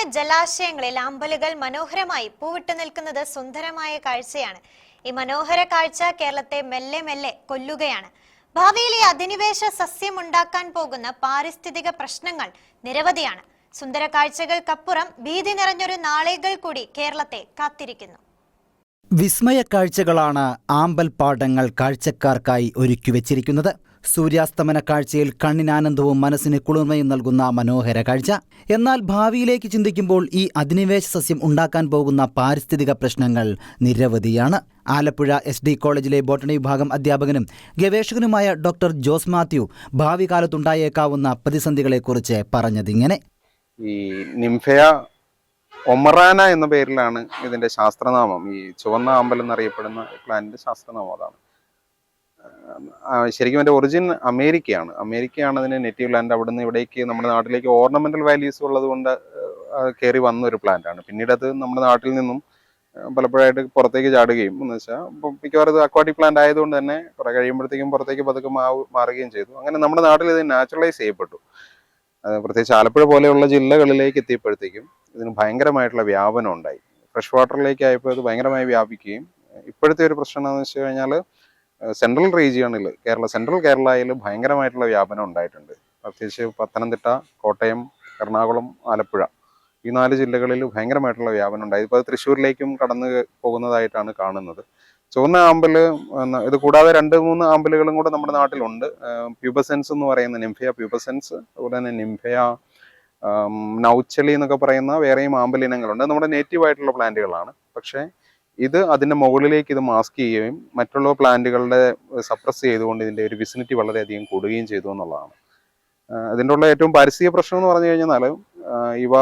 ഭാവിയിലെ ജലാശയങ്ങളിൽ അമ്പലുകൾ മനോഹരമായി പൂവിട്ട് നിൽക്കുന്നത് സുന്ദരമായ കാഴ്ചയാണ്. ഈ മനോഹര കാഴ്ച കേരളത്തെ മെല്ലെ മെല്ലെ കൊല്ലുകയാണ്. ഭാവിയിൽ ഈ അധിനിവേശ സസ്യം ഉണ്ടാക്കാൻ പോകുന്ന പാരിസ്ഥിതിക പ്രശ്നങ്ങൾ നിരവധിയാണ്. സുന്ദര കാഴ്ചകൾക്കപ്പുറം ഭീതി നിറഞ്ഞൊരു നാളേകൾ കൂടി കേരളത്തെ കാത്തിരിക്കുന്നു. വിസ്മയ കാഴ്ചകളാണ് ആമ്പൽപ്പാടങ്ങൾ കാഴ്ചക്കാർക്കായി ഒരുക്കി വെച്ചിരിക്കുന്നത്. സൂര്യാസ്തമന കാഴ്ചയിൽ കണ്ണിനാനന്ദവും മനസ്സിന് കുളിർമയും നൽകുന്ന മനോഹര കാഴ്ച. എന്നാൽ ഭാവിയിലേക്ക് ചിന്തിക്കുമ്പോൾ ഈ അധിനിവേശ സസ്യം ഉണ്ടാക്കാൻ പോകുന്ന പാരിസ്ഥിതിക പ്രശ്നങ്ങൾ നിരവധിയാണ്. ആലപ്പുഴ എസ് ഡി കോളേജിലെ ബോട്ടണി വിഭാഗം അധ്യാപകനും ഗവേഷകനുമായ ഡോക്ടർ ജോസ് മാത്യു ഭാവി കാലത്തുണ്ടായേക്കാവുന്ന പ്രതിസന്ധികളെക്കുറിച്ച് പറഞ്ഞതിങ്ങനെ. ഈ നിംഫയ ഒമറാന എന്ന പേരിലാണ് ഇതിന്റെ ശാസ്ത്രനാമം. ഈ ചുവന്ന ആമ്പൽ എന്നറിയപ്പെടുന്ന പ്ലാന്റിന്റെ ശാസ്ത്രനാമം അതാണ്. ശരിക്കും എന്റെ ഒറിജിൻ അമേരിക്കയാണ്. അമേരിക്കയാണ് അതിന് നെറ്റീവ് ലാൻഡ് അവിടെ നിന്ന് ഇവിടേക്ക് നമ്മുടെ നാട്ടിലേക്ക് ഓർണമെന്റൽ വാല്യൂസ് ഉള്ളതുകൊണ്ട് കയറി വന്ന ഒരു പ്ലാന്റ് ആണ്. പിന്നീട് അത് നമ്മുടെ നാട്ടിൽ നിന്നും പലപ്പോഴായിട്ട് പുറത്തേക്ക് ചാടുകയും എന്ന് വെച്ചാൽ ഇപ്പം മിക്കവാറും ഇത് അക്വാട്ടിക് പ്ലാന്റ് ആയതുകൊണ്ട് തന്നെ കുറെ കഴിയുമ്പോഴത്തേക്കും പുറത്തേക്ക് പതുക്കെ മാറുകയും ചെയ്തു. അങ്ങനെ നമ്മുടെ നാട്ടിൽ ഇത് നാച്ചുറലൈസ് ചെയ്യപ്പെട്ടു. പ്രത്യേകിച്ച് ആലപ്പുഴ പോലെയുള്ള ജില്ലകളിലേക്ക് എത്തിയപ്പോഴത്തേക്കും ഇതിന് ഭയങ്കരമായിട്ടുള്ള വ്യാപനം ഉണ്ടായി. ഫ്രഷ് വാട്ടറിലേക്ക് ആയപ്പോൾ ഇത് ഭയങ്കരമായി വ്യാപിക്കുകയും ഇപ്പോഴത്തെ ഒരു പ്രശ്നം എന്താണെന്ന് വെച്ച് കഴിഞ്ഞാൽ സെൻട്രൽ റീജിയണിൽ കേരള സെൻട്രൽ കേരളയിൽ ഭയങ്കരമായിട്ടുള്ള വ്യാപനം ഉണ്ടായിട്ടുണ്ട്. പ്രത്യേകിച്ച് പത്തനംതിട്ട കോട്ടയം എറണാകുളം ആലപ്പുഴ. ഈ നാല് ജില്ലകളിൽ ഭയങ്കരമായിട്ടുള്ള വ്യാപനം ഉണ്ടായി. ഇപ്പോൾ അത് തൃശ്ശൂരിലേക്കും കടന്നു പോകുന്നതായിട്ടാണ് കാണുന്നത്. ചുവന്ന ആമ്പൽ ഇത് കൂടാതെ രണ്ട് മൂന്ന് ആമ്പലുകളും കൂടെ നമ്മുടെ നാട്ടിലുണ്ട്. പ്യൂബസെൻസ് എന്ന് പറയുന്ന നിംഫയ പ്യൂബസെൻസ് അതുപോലെ തന്നെ നിംഫയ നൗച്ചളി എന്നൊക്കെ പറയുന്ന വേറെയും ആമ്പൽ ഇനങ്ങളുണ്ട് നമ്മുടെ നേറ്റീവ് ആയിട്ടുള്ള പ്ലാന്റുകളാണ് പക്ഷേ ഇത് അതിന്റെ മുകളിലേക്ക് ഇത് മാസ്ക് ചെയ്യുകയും മറ്റുള്ള പ്ലാന്റുകളുടെ സപ്രസ് ചെയ്തുകൊണ്ട് ഇതിന്റെ ഒരു വിസിനിറ്റി വളരെയധികം കൂടുകയും ചെയ്തു എന്നുള്ളതാണ്. അതിന്റെ ഉള്ള ഏറ്റവും പാരിസ്ഥിതിക പ്രശ്നം എന്ന് പറഞ്ഞു കഴിഞ്ഞാൽ ഇവ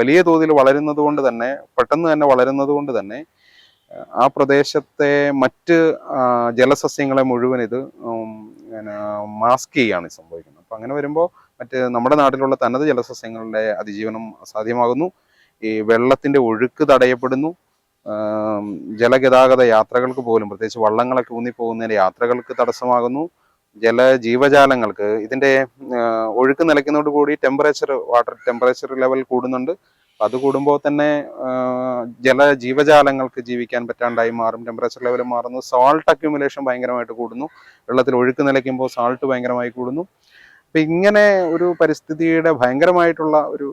വലിയ തോതിൽ വളരുന്നത് കൊണ്ട് തന്നെ പെട്ടെന്ന് തന്നെ വളരുന്നത് കൊണ്ട് തന്നെ ആ, പ്രദേശത്തെ മറ്റ് ജലസസ്യങ്ങളെ മുഴുവൻ ഇത് മാസ്ക് ചെയ്യാണ് സംഭവിക്കുന്നത്. അപ്പം അങ്ങനെ വരുമ്പോൾ മറ്റ് നമ്മുടെ നാട്ടിലുള്ള തനത് ജലസസ്യങ്ങളുടെ അതിജീവനം അസാധ്യമാകുന്നു. ഈ വെള്ളത്തിന്റെ ഒഴുക്ക് തടയപ്പെടുന്നു. ജലഗതാഗത യാത്രകൾക്ക് പോലും പ്രത്യേകിച്ച് വള്ളങ്ങളൊക്കെ ഊന്നിപ്പോകുന്നതിന്റെ യാത്രകൾക്ക് തടസ്സമാകുന്നു. ജല ജീവജാലങ്ങൾക്ക് ഇതിന്റെ ആ, ഒഴുക്ക് നിലയ്ക്കുന്നതോട് കൂടി ടെമ്പറേച്ചർ വാട്ടർ ടെമ്പറേച്ചർ ലെവൽ കൂടുന്നുണ്ട്. അത് കൂടുമ്പോൾ തന്നെ ജല ജീവജാലങ്ങൾക്ക് ജീവിക്കാൻ പറ്റാണ്ടായി മാറും. ടെമ്പറേച്ചർ ലെവൽ മാറുന്നു. സാൾട്ട് അക്യുമുലേഷൻ ഭയങ്കരമായിട്ട് കൂടുന്നു. വെള്ളത്തിൽ ഒഴുക്ക് നിലയ്ക്കുമ്പോൾ സാൾട്ട് ഭയങ്കരമായി കൂടുന്നു. അപ്പൊ ഇങ്ങനെ ഒരു പരിസ്ഥിതിയുടെ ഭയങ്കരമായിട്ടുള്ള ഒരു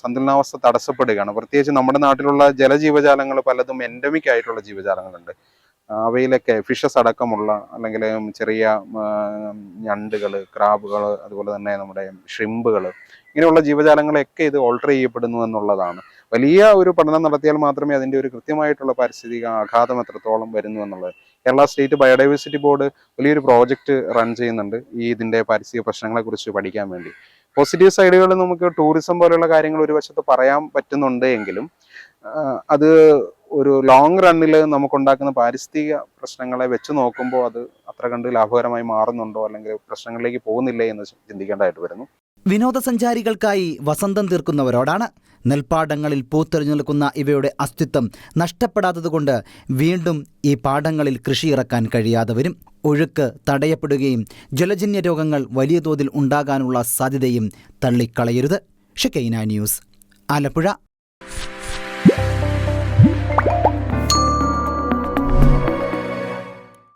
സന്തുലനാവസ്ഥ തടസ്സപ്പെടുകയാണ്. പ്രത്യേകിച്ച് നമ്മുടെ നാട്ടിലുള്ള ജലജീവജാലങ്ങൾ പലതും എൻഡമിക് ആയിട്ടുള്ള ജീവജാലങ്ങളുണ്ട്. അവയിലൊക്കെ ഫിഷസ് അടക്കമുള്ള അല്ലെങ്കിൽ ചെറിയ ഞണ്ടുകൾ ക്രാബുകൾ അതുപോലെ തന്നെ നമ്മുടെ ഷ്രിമ്പുകൾ ഇങ്ങനെയുള്ള ജീവജാലങ്ങളെയൊക്കെ ഇത് ഓൾട്ടർ ചെയ്യപ്പെടുന്നു എന്നുള്ളതാണ്. വലിയ ഒരു പഠനം നടത്തിയാൽ മാത്രമേ അതിന്റെ ഒരു കൃത്യമായിട്ടുള്ള പാരിസ്ഥിതിക ആഘാതം എത്രത്തോളം വരുന്നു എന്നുള്ളത്. കേരള സ്റ്റേറ്റ് ബയോഡൈവേഴ്സിറ്റി ബോർഡ് വലിയൊരു പ്രോജക്റ്റ് റൺ ചെയ്യുന്നുണ്ട് ഈ ഇതിന്റെ പാരിസ്ഥിതിക പ്രശ്നങ്ങളെ കുറിച്ച് പഠിക്കാൻ വേണ്ടി. പോസിറ്റീവ് സൈഡുകളിൽ നമുക്ക് ടൂറിസം പോലെയുള്ള കാര്യങ്ങൾ ഒരു വശത്ത് പറയാൻ പറ്റുന്നുണ്ട് എങ്കിലും അത് ഒരു ലോങ് റണ്ണിൽ നമുക്കുണ്ടാക്കുന്ന പാരിസ്ഥിതിക പ്രശ്നങ്ങളെ വെച്ച് നോക്കുമ്പോൾ അത് അത്ര കണ്ട് ലാഭകരമായി മാറുന്നുണ്ടോ അല്ലെങ്കിൽ പ്രശ്നങ്ങളിലേക്ക് പോകുന്നില്ലേ എന്ന് ചിന്തിക്കേണ്ടതായിട്ട് വരുന്നു. വിനോദസഞ്ചാരികൾക്കായി വസന്തം തീർക്കുന്നവരോടാണ്. നെൽപ്പാടങ്ങളിൽ പൂത്തെറിഞ്ഞു നിൽക്കുന്ന ഇവയുടെ അസ്തിത്വം നഷ്ടപ്പെടാത്തതുകൊണ്ട് വീണ്ടും ഈ പാടങ്ങളിൽ കൃഷിയിറക്കാൻ കഴിയാതെ വരും. ഒഴുക്ക് തടയപ്പെടുകയും ജലജന്യ രോഗങ്ങൾ വലിയ തോതിൽ ഉണ്ടാകാനുള്ള സാധ്യതയും തള്ളിക്കളയരുത്. ഷിക്കൈന ന്യൂസ് ആലപ്പുഴ.